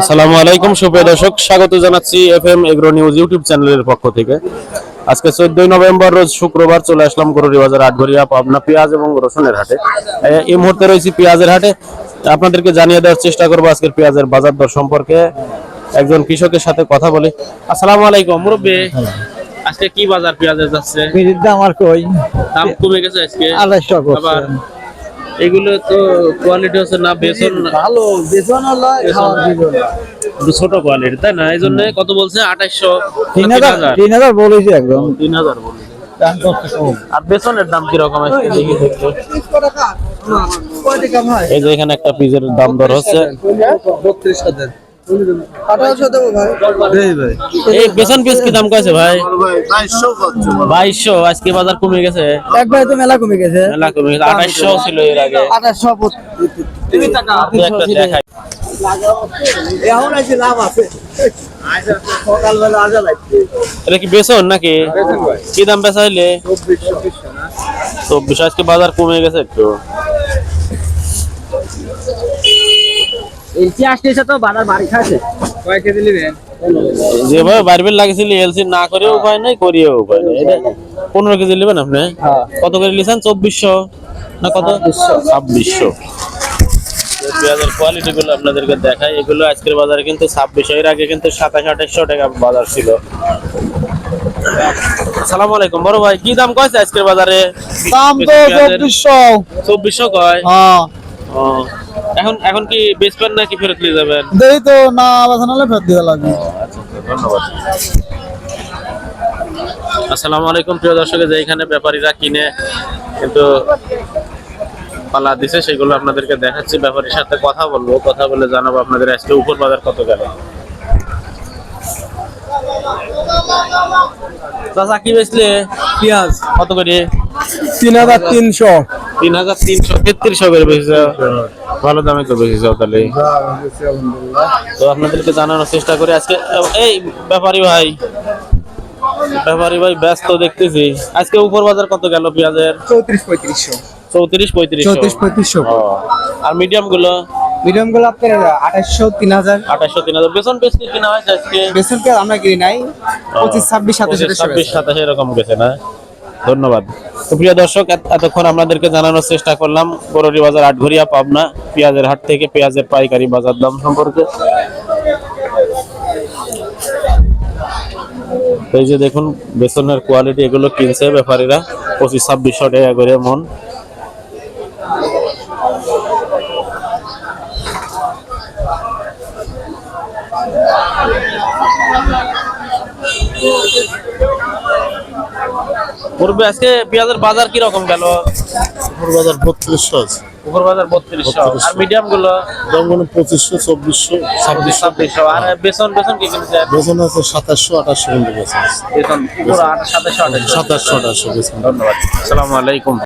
আসসালামু আলাইকুম সুপ্রিয় দর্শক স্বাগত জানাচ্ছি F M agro news YouTube চ্যানেলের পক্ষ থেকে। আজকে চোদ্দই নভেম্বর রোজ শুক্রবার চলে আসলাম গরুরি বাজার আটঘরিয়া পাবনা পেঁয়াজ এবং রসুনের হাটে। এই মুহূর্তে রয়েছি পেঁয়াজের হাটে। আপনাদেরকে জানিয়ে দেওয়ার চেষ্টা করব আজকের পেঁয়াজের বাজার দর সম্পর্কে। একজন কৃষকের সাথে কথা বলি। আসসালামু আলাইকুম মুরব্বী আজকে কি বাজার পেঁয়াজের যাচ্ছে? দাম আর কই? দাম কমে গেছে আজকে। আড়াইশো আবার এগুলো তো কোয়ালিটি হচ্ছে না বেসন ভালো বেসন হলো খাওয়ার ছোট কোয়ালিটি তাই না? এই জন্য কত বলছে? আঠাশশো তিন হাজার? তিন হাজার বলেছি একদম। তিন হাজার বলছে। আর বেসনের দাম কীরকম আছে দেখি দেখো। এই যে এখানে একটা পিজের দাম দর হচ্ছে। বত্রিশ হাজার। আঠারোশো দেবো ভাই? এই বেসন পিস কি দাম কয়েছে ভাই? বাইশশো আজকে বাজার কমে গেছে। একবার তো মেলা কমে গেছে। মেলা কমে গেছে আঠাইশো ছিল এর আগে। আঠাশশো আপনি একটা দেখাই। এখন আছে লাভ আছে। সকালবেলা আজা লাগছে এটা কি বেসন নাকি? কি দাম বেচা হইলে? চব্বিশ আজকে বাজার কমে গেছে একটু। এলসি আসতেছে তো বাজার বাড়ি খাচ্ছে কয় কেজি নেবেন যেভাবে বারবেল লাগেছিল এলসি না করেও উপায় নাই করিয়েও উপায় নাই। এটা পনেরো কেজি নেবেন আপনি? হ্যাঁ। কত করে লিখেন চব্বিশশো না কত? ছাব্বিশশো। পেঁয়াজের কোয়ালিটি গুলো আপনাদেরকে দেখাই। এগুলো আজকের বাজারে কিন্তু ছাব্বিশশো। এর আগে কিন্তু সাতাশ আঠাশশো টাকা বাজার ছিল। আসসালামু আলাইকুম। বড় ভাই কি দাম কয়েছে আজকের বাজারে? দাম তো চব্বিশশো। চব্বিশশো কয়? হ্যাঁ। এখন এখন কি বেচবেন নাকি ফেরত নিয়ে যাবেন? দেই তো না আলোচনা হলে ফেরত দিতে লাগবে। ধন্যবাদ। আসসালামু আলাইকুম প্রিয় দর্শক যে এখানে ব্যাপারীরা কিনে কিন্তু পালা দিছে সেগুলো আপনাদেরকে দেখাচ্ছি। ব্যাপারীর সাথে কথা বলব কথা বলে জানাব আপনাদের আজকে উপর বাজার কত গেল। চাচা কি বেচলে? পেঁয়াজ। কত করে? তিন হাজার তিনশো। তিন হাজার তিনশো তেত্রিশশো করে বেচেছ। ভালো দামে তো বেচেছ তাহলে? তো আপনাদেরকে জানানোর চেষ্টা করি আজকে এই ব্যাপারী ভাই ব্যাপারী ভাই ব্যস্ত দেখতেছি। আজকে উপর বাজার কত গেল পেঁয়াজের? চৌত্রিশ পঁয়ত্রিশশো। চৌত্রিশ পঁয়ত্রিশ চৌত্রিশ পঁয়ত্রিশশো। আর মিডিয়ামগুলো মিডিয়ামগুলো আপনার আঠাশশো তিন হাজার। আঠাশশো তিন হাজার। বেতন বেশি কিনা হয়েছে আজকে? বেসন আমরা কিনি নাই। পঁচিশ ছাব্বিশ সাতাশ ছাব্বিশ সাতাশ এরকম গেছে না? ধন্যবাদ। তো প্রিয় দর্শক, এত- এতক্ষণ আপনাদেরকে জানানোর চেষ্টা করলাম বররি বাজার আটঘরিয়া, পাবনা, পেঁয়াজের হাট থেকে পেঁয়াজের পাইকারি বাজার দাম সম্পর্কে। এই যে দেখুন, বেসনের কোয়ালিটি এগুলো কিনছে ব্যাপারীরা, পঁচিশ ছাব্বিশশো টাকা করে মন। পূর্বে আজকে পেঁয়াজের বাজার কি রকম গেল বাজার বত্রিশশো আছে। উপর বাজার বত্রিশশো। আর মিডিয়ামগুলো দামগুলো পঁচিশশো চব্বিশশো ছাব্বিশ ছাব্বিশশো। আর বেসন বেসন কি কিনছে বেতন আছে সাতাশশো আঠাশশো কিন্তু পুরো আট সাতাশশো আঠাশশো। আঠাশশো বেসন। ধন্যবাদ। আসসালামু আলাইকুম।